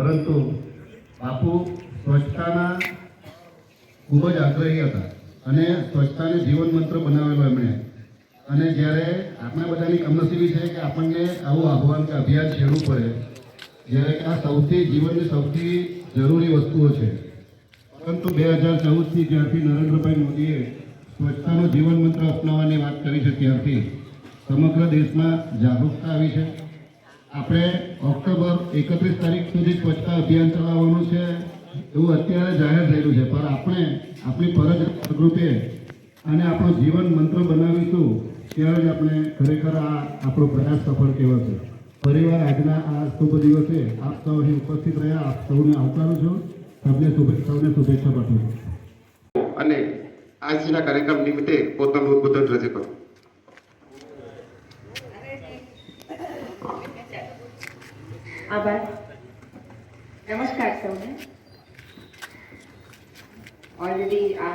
પરંતુ બાપુ સ્વચ્છતાના ખૂબ જ આગ્રહી હતા અને સ્વચ્છતાને જીવન મંત્ર બનાવેલો એમણે. અને જ્યારે આપણા બધાની કમનસીબી છે કે આપણને આવું આહવાન કે અભિયાન છેડવું પડે, જ્યારે કે આ સૌથી જીવનની સૌથી જરૂરી વસ્તુઓ છે. પરંતુ બે હજાર ચૌદથી જ્યારથી નરેન્દ્રભાઈ મોદીએ સ્વચ્છતાનો જીવન મંત્ર અપનાવવાની વાત કરી છે ત્યારથી સમગ્ર દેશમાં જાગૃતતા આવી છે. આપણે ઓક્ટોબર એકત્રીસ તારીખ સુધી સ્વચ્છતા અભિયાન ચલાવવાનું છે, એવું અત્યારે જાહેર થયેલું છે. પણ આપણે આપણી ફરજ રૂપે અને આપણો જીવન મંત્ર બનાવીશું, ત્યારે જ આપણે ખરેખર આ આપણો પ્રયાસ સફળ કહેવાશે ફરીવાર આજના આ શુભ દિવસે આપ સૌ અહીં ઉપસ્થિત રહ્યા, આપ સૌને આવકારું છું. સૌને શુભે- સૌને શુભેચ્છા પાઠવું અને આજના કાર્યક્રમ નિમિત્તે પોતાનું ઉદ્બોધન રજૂ કરું. આભાર. નમસ્કાર સૌને ઓલરેડી આ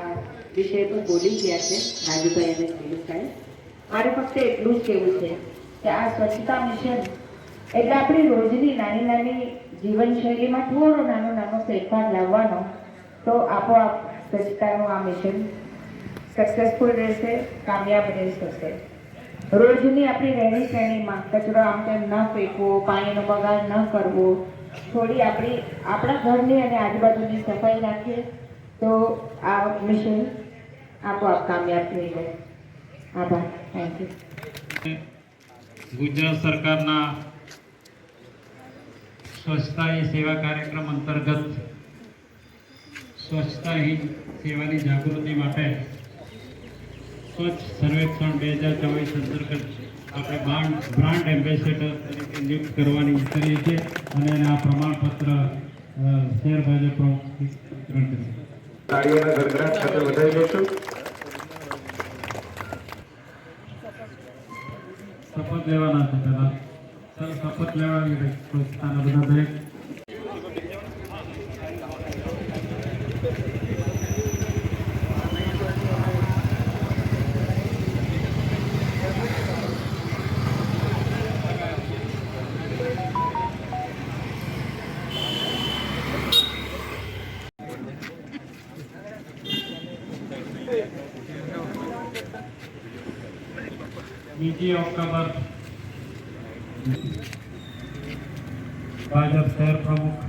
વિષય પર બોલી ગયા છે, રાજુભાઈ અને સાહેબ. મારે ફક્ત એટલું જ કહેવું છે કે આ સ્વચ્છતા મિશન એટલે આપણી રોજની નાની નાની જીવનશૈલીમાં થોડો નાનો નાનો ફેરફાર લાવવાનો, તો આપોઆપ સ્વચ્છતાનું આ મિશન સક્સેસફુલ રહેશે, કામયાબ રહેશે. રોજની આપણી રહેણી શ્રેણીમાં કચરો આમ તેમ ન ફેંકવો, પાણીનો બગાડ ન કરવો, થોડી આપણી, આપણા ઘરની અને આજુબાજુની સફાઈ રાખીએ, તો આ મિશન આપોઆપ કામયાબ થઈ જાય. આભાર. થેન્ક યુ ગુજરાત સરકારના સ્વચ્છતા એ સેવા કાર્યક્રમ અંતર્ગત સ્વચ્છતા હી સેવાની જાગૃતિ માટે સ્વચ્છ સર્વેક્ષણ બે હજાર ચોવીસ અંતર્ગત આપણે બ્રાન્ડ બ્રાન્ડ એમ્બેસેડર તરીકે નિયુક્ત કરવાની કરીએ છીએ અને આ પ્રમાણપત્ર શેર ભાજપ વિતરણ કરીએ તાળીઓના સાથે શપથ લેવાના છે પહેલાં. શપથ લેવાની રહી બધા દરેક. બીજી ઓક્ટોબર ભાજપ શહેર પ્રમુખ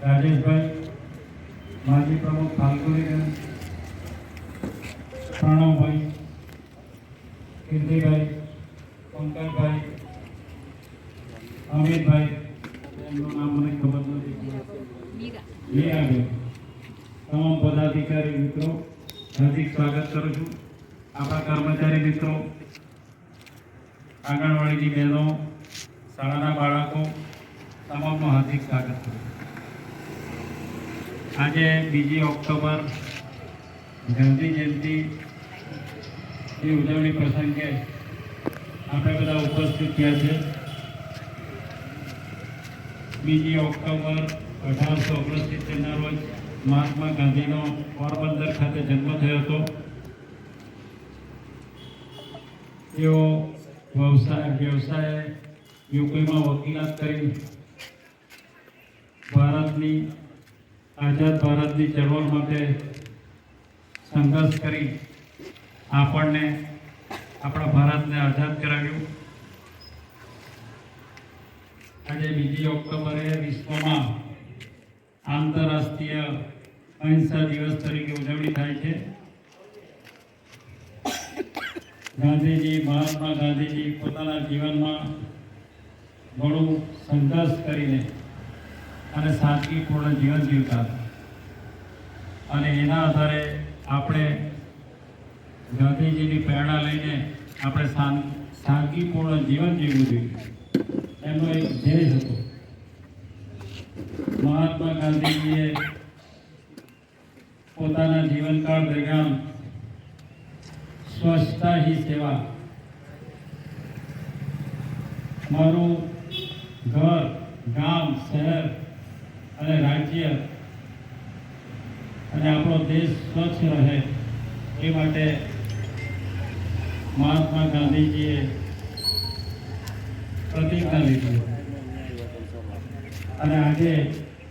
રાજેશભાઈ માજી પ્રમુખ ફાલ્ગુનીબેન પ્રણવભાઈ કીર્તિભાઈ પંકજભાઈ અમિતભાઈ એમનું નામ મને ખબર નથી મીરાબેન તમામ પદાધિકારી મિત્રો હાર્દિક સ્વાગત કરું છું. આપણા કર્મચારી મિત્રો, આંગણવાડીની બહેનો, શાળાના બાળકો, તમામનું હાર્દિક સ્વાગત કરું આજે બીજી ઓક્ટોબર, ગાંધી જયંતિની ઉજવણી પ્રસંગે આપણે બધા ઉપસ્થિત થયા છે. બીજી ઓક્ટોબર અઢારસો ઓગણસિત્તેરના રોજ મહાત્મા ગાંધીનો પોરબંદર ખાતે જન્મ થયો હતો. તેઓ વ્યવસાય વ્યવસાય યુકેમાં વકીલાત કરી ભારતની, આઝાદ ભારતની ચળવળ માટે સંઘર્ષ કરી આપણને, આપણા ભારતને આઝાદ કરાવ્યું. આજે બીજી ઓક્ટોબરે વિશ્વમાં આંતરરાષ્ટ્રીય અહિંસા દિવસ તરીકે ઉજવણી થાય છે. ગાંધીજી, મહાત્મા ગાંધીજી પોતાના જીવનમાં ઘણું સંઘર્ષ કરીને અને શાંતિપૂર્ણ જીવન જીવતા હતા. અને એના આધારે આપણે ગાંધીજીની પ્રેરણા લઈને આપણે શાંતિપૂર્ણ જીવન જીવવું જોઈએ. એમનો એક ધ્યેય હતો. મહાત્મા ગાંધીજીએ પોતાના જીવનકાળ દરમિયાન સ્વચ્છતા હી સેવા. મારું ઘર, ગામ, શહેર અને રાજ્ય અને આપણો દેશ સ્વચ્છ રહે એ માટે મહાત્મા ગાંધીજીએ પ્રતિજ્ઞા લીધી. અને આજે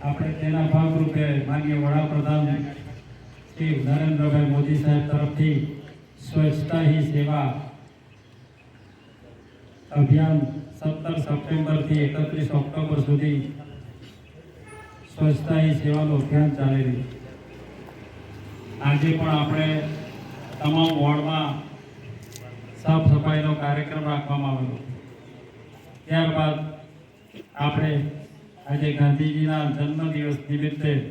આપણે તેના ભાગરૂપે માન્ય વડાપ્રધાન શ્રી નરેન્દ્રભાઈ મોદી સાહેબ તરફથી સ્વચ્છતા હી સેવા અભિયાન સત્તર સપ્ટેમ્બરથી એકત્રીસ ઓક્ટોબર સુધી સ્વચ્છતા હી સેવાનું અભિયાન ચાલી રહ્યું આજે પણ આપણે તમામ વોર્ડમાં સાફ સફાઈનો કાર્યક્રમ રાખવામાં આવેલો ત્યારબાદ આપણે આજે ગાંધીજીના જન્મદિવસ નિમિત્તે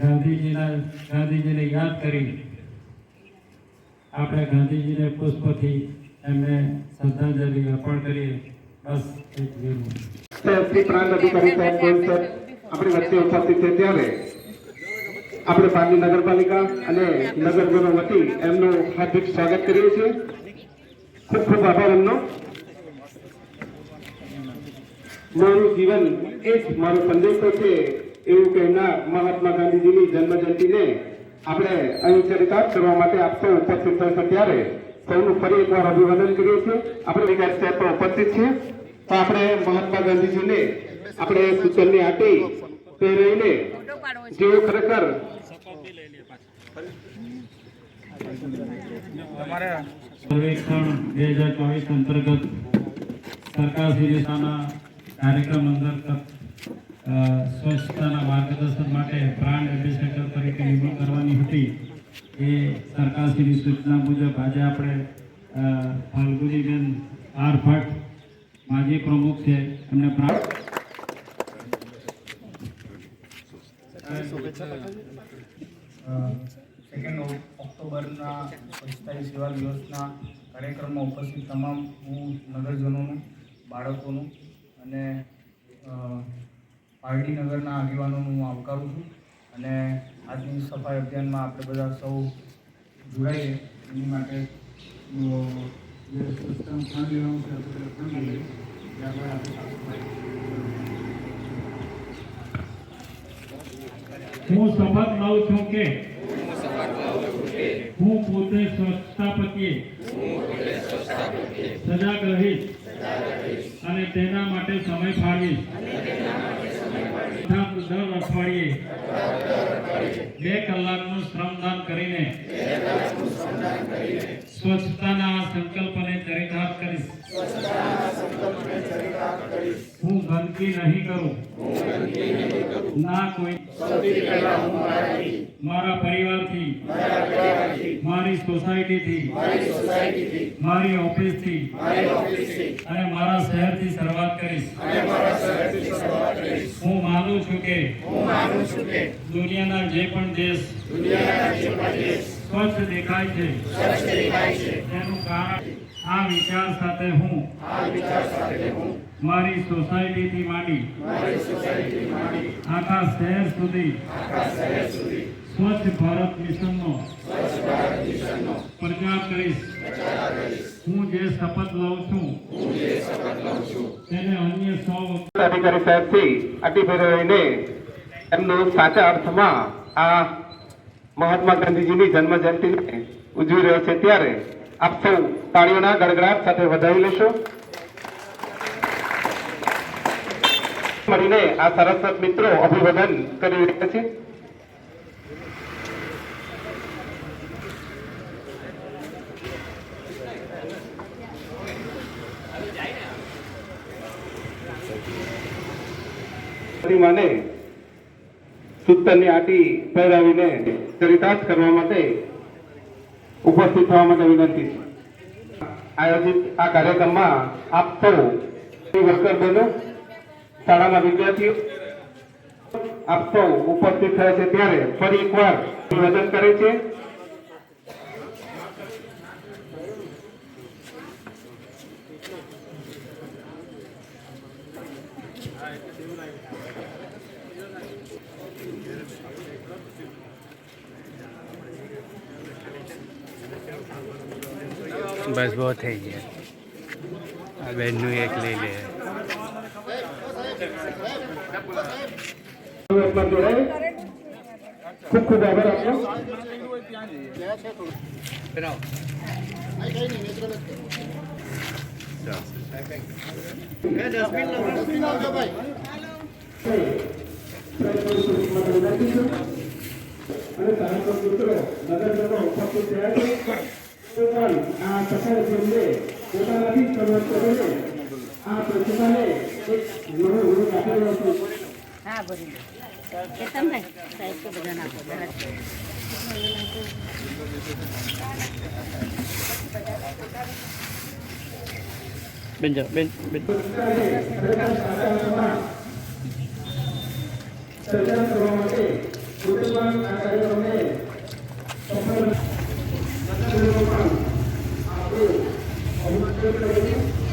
ગાંધીજીના ગાંધીજીને યાદ કરી આપણે ગાંધીજીને પુષ્પથી એમને શ્રદ્ધાંજલિ અર્પણ કરીએ. બસ. શ્રી પ્રાંત વચ્ચે ઉપસ્થિત છે ત્યારે આપણે પાટલી નગરપાલિકા અને નગરજનો વતી એમનું હાર્દિક સ્વાગત કરીએ છીએ. ખૂબ ખૂબ આભાર એમનો. મારું જીવન એ જ મારો સંદેશો છે એવું કહેનાર મહાત્મા ગાંધીજીની જન્મજયંતિને આપણે અહીં ચરિતાર્થ કરવા માટે આપ સૌ ઉપસ્થિત થશે ત્યારે. સૌનું ફરી એકવાર અભિવાદન કરીએ છીએ. આપણે વિકાસ સ્ટેપ પણ ઉપસ્થિત છે તો આપણે મહાત્મા ગાંધીજીને આપણે સૂચનની આટી પહેરાવીને જેઓ ખરેખર સર્વેક્ષણ બે હજાર ચોવીસ અંતર્ગત સરકારશ્રી દિશાના કાર્યક્રમ અંતર્ગત સ્વચ્છતાના માર્ગદર્શન માટે બ્રાન્ડ એમ્બેસેડર તરીકે નિમણૂક કરવાની હતી. એ સરકારશ્રીની સૂચના મુજબ આજે આપણે ફાલ્ગુનીબેન આર ભટ્ટ માજી પ્રમુખ છે, એમને બ્રાન્ડ સેકન્ડ ઓક્ટોબરના સ્વચ્છતા સેવા દિવસના કાર્યક્રમમાં ઉપસ્થિત તમામ હું, નગરજનોનું, બાળકોનું અને અ, નગરના આગેવાનોનું હું આવકારું છું અને આજની સફાઈ અભિયાનમાં આપણે બધા સૌ જોડાઈએ એની માટે સ્વચ્છતાનું સ્થાન લેવાનું છે આપણે સ્થાન લઈએ. ત્યારબાદ આપણે સાફ સફાઈ હું શપથ લઉં છું કે હું પોતે સ્વચ્છતા પ્રત્યે સજાગ રહીશ અને તેના માટે સમય ફાળવીશ. દર અઠવાડિયે બે કલાકનું શ્રમદાન કરીને સ્વચ્છતાના સંકલ્પને ચરિતાર્થ કરીશ. હું ગંદકી નહીં કરું. ના કોઈ. મારા પરિવારથી. મારી સોસાયટીથી. મારી ઓફિસથી. અને મારા શહેરથી શરૂઆત કરીશ. હું માનું છું કે દુનિયાના જે પણ દેશ સ્વચ્છ દેખાય છે. તેનું કારણ આ વિચાર સાથે હું મારી સોસાયટીથી માંડી આખા શહેર સુધી સ્વચ્છ ભારત મિશનનો પ્રચાર કરીશ. હું જે શપથ લઉં છું તેને અન્ય સૌ અધિકારી સાહેબથી પહેરાવીને એમનો સાચા અર્થમાં આ મહાત્મા ગાંધીજીની જન્મ જયંતિને ઉજવી રહ્યો છે ત્યારે આપ સૌ તાળીઓના ગડગડાટ સાથે વધાવી લેશો. મળીને આ સરસ્વત મિત્રો અભિવાદન કરી રહ્યા છે પ્રતિમાને સૂતરની આટી પહેરાવીને ચરિતાર્થ કરવા માટે ઉપસ્થિત થવા માટે વિનંતી. છે આયોજિત આ કાર્યક્રમમાં આપ સૌ વર્કર બહેનો, શાળાના વિદ્યાર્થીઓ, આપ સૌ ઉપસ્થિત થયા છે ત્યારે ફરી એકવાર નિવેદન કરે છે. બસ બહુ થઈ ગયા. આ બેનનું એક લઈ લે. ખૂબ ખૂબ આભાર આપનો. અને સારા મિત્રો નગરજનો ઉપસ્થિત થયા છે. તો પણ આ સફળ ફિલ્મને પોતાનાથી જ શરૂઆત કરીને આ પ્રતિભાને એક નવો રૂપ આપેલો હતો હા ભરી કેતનભાઈ સાહેબ તો અનુમોદન કરીએ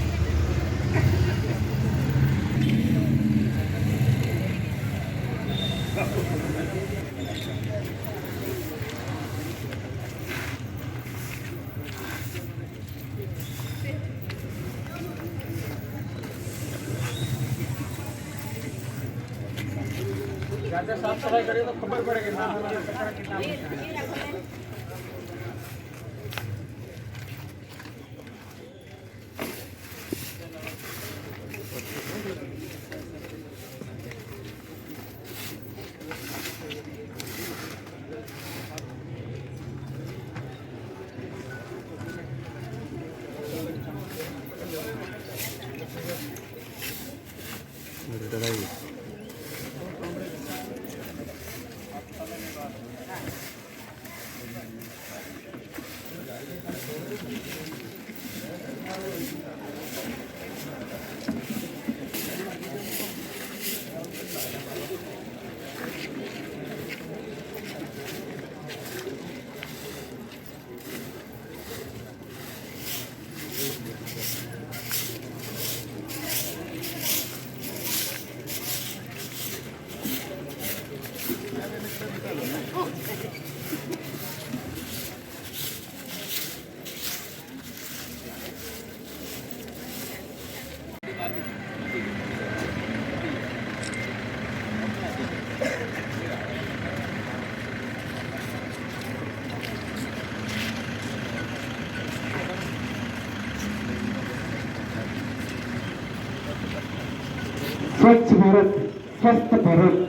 સ્વચ્છ ભારત સ્વસ્થ ભારત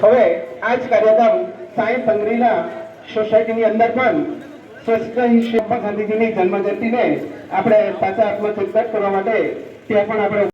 હવે આ જ કાર્યક્રમ સાંઈ સંગ્રીલા સોસાયટીની અંદર પણ સ્વચ્છતા હી સેવા ગાંધીજીની જન્મજયંતિને આપણે પાછા આત્મચિંતન કરવા માટે ત્યાં પણ આપણે